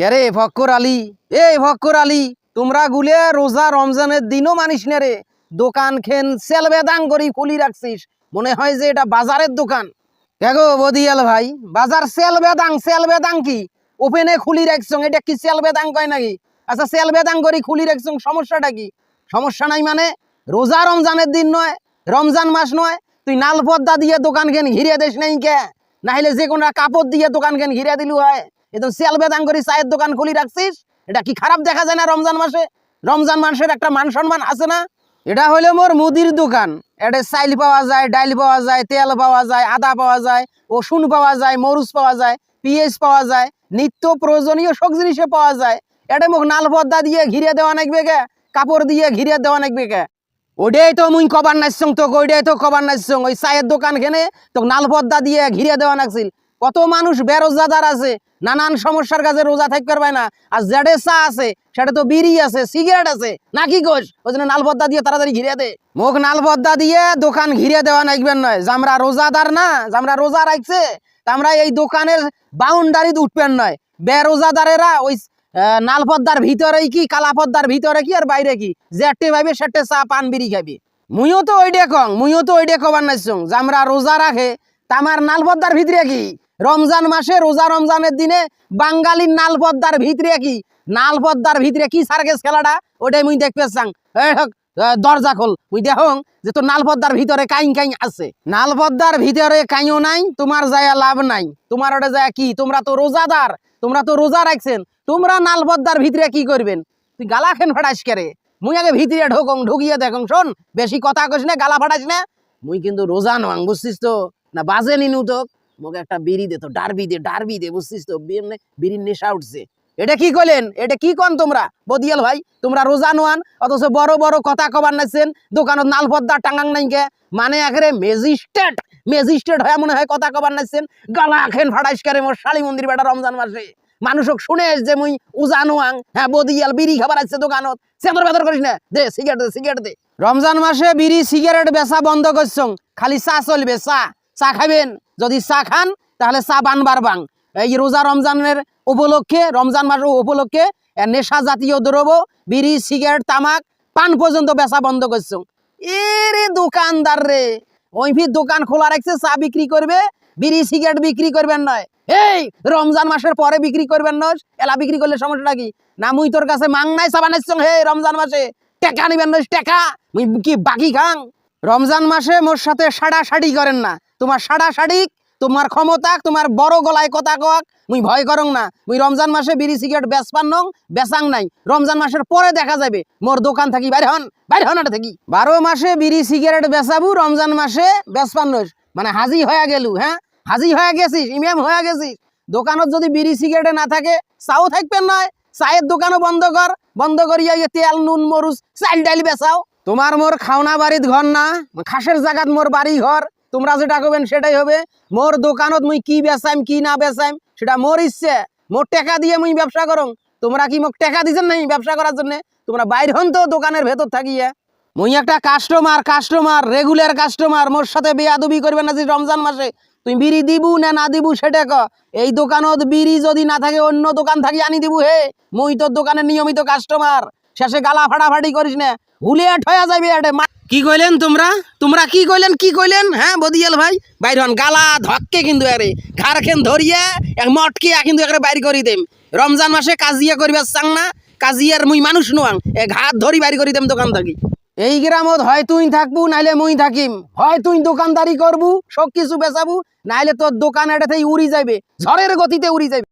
কে ফক্কর আলী? এ ফক্কর আলী, তোমরা গুলে রোজা রমজানের দিনও মানিস না রে। দোকান খেন সেল বেদাং করি খুলি রাখছিস। মনে হয় যে এটা বাজারের দোকান। কেগো বদিয়াল ভাই, বাজার সেল বেদাং সেল বেদাং কি? ওপেনে খুলি রাখছ, এটা কি সেল বেদাং কয় নাকি? আচ্ছা সেল বেদাং করি খুলি রাখছ, সমস্যাটা কি? সমস্যা নাই মানে? রোজা রমজানের দিন নয়, রমজান মাস নয়, তুই নাল পদ্মা দিয়ে দোকান কেন ঘিরে দিস নাই কে? নাহলে যে কোনো কাপড় দিয়ে দোকান কেন ঘিরে দিলু হয়। এতো সেল বেদাং করি চায়ের দোকান খুলি রাখছিস, এটা কি খারাপ দেখা যায় না রমজান মাসে? রমজান মাসের একটা মান সম্মান আছে না? এটা হলো মোর মুদির দোকান। এটা চাইল পাওয়া যায়, ডাইল পাওয়া যায়, তেল পাওয়া যায়, আদা পাওয়া যায় ওষুন পাওয়া যায়, মরুচ পাওয়া যায়, পিঁয়াজ পাওয়া যায়, নিত্য প্রয়োজনীয় সব জিনিসে পাওয়া যায়। এটা মোক নাল পর্দা দিয়ে ঘিরে দেওয়া নাকবে কে কাপড় দিয়ে ঘিরে দেওয়া নাকবে কে ওটাই তো মুই কবার নাচছং তোকে ওইটাই তো কবার নাচছং ওই চায়ের দোকান খেনে তোকে নাল পর্দা দিয়ে ঘিরে দেওয়া নাকছিল কত মানুষ বেরোজগাদার আছে, নানান সমস্যার কাছে রোজা থাকতে পারবে না, আর জেডে চা আছে, সেটা তো বিড়ি আছে, সিগারেট আছে, নাকি কোষ? ওই জন্য নাল পর্দা দিয়ে তাড়াতাড়ি ঘিরে দে। মুখ নাল পর্দা দিয়ে দোকান ঘিরে দেওয়া নাকবেন নয় আমরা রোজাদার না আমরা রোজা রাখছে আমরা এই দোকানের বাউন্ডারিতে উঠবেন নয়। বেরোজাদারেরা ওই নাল পদ্মার ভিতরে কি কালা পদ্মার ভিতরে কি, আর বাইরে কি? যেটে ভাবে সেটে চা, পান, বিড়ি খাবি মুইও তো ওইটা কং, মুইও তো ওইটা কবার নাইছং যে আমরা রোজা রাখে তা আমার নাল পদ্মার ভিতরে কি? রমজান মাসে, রোজা রমজানের দিনে বাঙালির নাল পদ্মার ভিতরে কি? নাল পদ্মার ভিতরে কি সার্কেস খেলাটা? ওটাই মুই দেখতে চাং। দরজা খোল। মুই দেখং যে তোর নাল পদ্মার ভিতরে কাইং কাইং আছে। নাল পদ্মার ভিতরে কাইও নাই, তোমার যায় লাভ নাই। তোমার ওটা যায় কি? তোমরা তো রোজাদার, তোমরা তো রোজা রাখছেন। তোমরা নাল পদ্মার ভিতরে কি করবেন? তুই গালা খেন ফাটাস করে? মুই আগে ভিতরে ঢোকং, ঢুকিয়ে দেখং, শোন। বেশি কথা কইস না, গালা ফাটাস না। মুই কিন্তু রোজা নং, বুঝছিস তো? না, বাজে নিনু তো মোকে একটা বিড়ি দে তো, ডারবি দে ডারবি দে, বুঝছিস তো? বিড়ির নেশা উঠছে। এটা কি কইলেন? এটা কি কন তোমরা? বদিয়াল ভাই, তোমরা রোজা নোয়ান অথচ বড় বড় কথা কবার নাইছেন, দোকানত নাল পদ্মা টাঙ্গাং নাই কে মানে একেবারে ম্যাজিস্ট্রেট ম্যাজিস্ট্রেট হয়ে মনে হয় কথা কবার নাইছেন, গালা খেন ফাটাইস করে মোর শালি মন্দির বেটা রমজান মাসে। মানুষক শুনে যে মুই উজা নোয়াং হ্যাঁ বদিয়াল বিড়ি খাবার আছে দোকানত। সেদর বেদর করিস না, দে সিগারেট দে সিগারেট দে। রমজান মাসে বিড়ি সিগারেট বেচা বন্ধ করছং, খালি চা চলবে, চা। চা খাবেন। যদি চা খান, তাহলে চা বানবার বাং। এই রোজা রমজানের উপলক্ষে, রমজান মাসের উপলক্ষে নেশা জাতীয় দ্রব্য, বিড়ি, সিগারেট, তামাক, পান পর্যন্ত বেচা বন্ধ করছ। এরে দোকানদার রে ওই ফির দোকান খোলা রাখছে, চা বিক্রি করবে, বিড়ি, সিগারেট বিক্রি করবেন নয়। এই, রমজান মাসের পরে বিক্রি করবেন নয়। এলা বিক্রি করলে সমস্যাটা কি? না, মুই তোর কাছে মাং নাই চা বানাইছ, হে রমজান মাসে। টেকা নিবেন নয়, টেকা। মুই কি বাকি খাং? রমজান মাসে মোর সাথে সাড়া সাড়ি করেন না। তোমার সাড়া সাড়ি তোমার ক্ষমতা, তোমার বড় গলায় কথা কক মুই ভয় করং না। মুই রমজান মাসে বিড়ি, সিগারেট, বেচপান নং, বেচাং নাই। রমজান মাসের পরে দেখা যাবে, মোর দোকান থাকি, বাইরে হন বাইরে হন এটা থাকি। বারো মাসে বিড়ি, সিগারেট বেচাবু, রমজান মাসে বেচপান মানে হাজি হয়ে গেলু হ্যাঁ? হাজি হয়ে গেছিস, ইমাম হয়ে গেছিস। দোকানত যদি বিড়ি, সিগারেটে না থাকে, চাও থাকবেন নয়। চায়ের দোকানও বন্ধ কর, বন্ধ করিয়া ইয়ে তেল, নুন, মরুচ, চাল ডাইল বেচাও। তোমার মোর খাওনা বাড়িত ঘর না, খাসের জায়গাত মোর বাড়ি ঘর, তোমরা যেটা করবেন সেটাই হবে। মোর দোকানত মুই কি বেচাইম, কি না বেচাইম, সেটা মোর ইচ্ছে। মোর টাকা দিয়ে মুই ব্যবসা করং। তোমরা কি মোক টাকা দিছেন নাই ব্যবসা করার জন্য? তোমরা বাইর হন তো দোকানের ভেতর থাকিয়ে। মুই একটা কাস্টমার কাস্টমার রেগুলার কাস্টমার মোর সাথে বেয়াদবি করবে না যে রমজান মাসে। তুই বিড়ি দিবু না না দিবু সেটা ক। এই দোকানত বিড়ি যদি না থাকে, অন্য দোকান থাকি আনি দিবু হে। মুই তোর দোকানের নিয়মিত কাস্টমার শেষে গালা ফাটাফাটি করিস না। হুলিয়াট হয়ে যাবে কি কইলেন তোমরা? তোমরা কি কইলেন কি কইলেন? হ্যাঁ বদিয়াল ভাই? বাইর গালা, ধক্কে কিন্তু আরে ঘাড় খেন ধরিয়ে, এক মটকে কিন্তু একেবারে বাইর করি দেম। রমজান মাসে কাজিয়া করিবার চাং না কাজিয়ার মুই মানুষ নোয়াং। এ ঘাত ধরি বাইর করি দেম দোকান থাকি। এই গ্রামত হয় তুই থাকবু, নাইলে মুই থাকিম। হয় তুই দোকানদারি করবু সব কিছু বেচাবু, নাইলে তোর দোকান এটা থেকে উড়ি যাবে ঝড়ের গতিতে উড়ি যাবে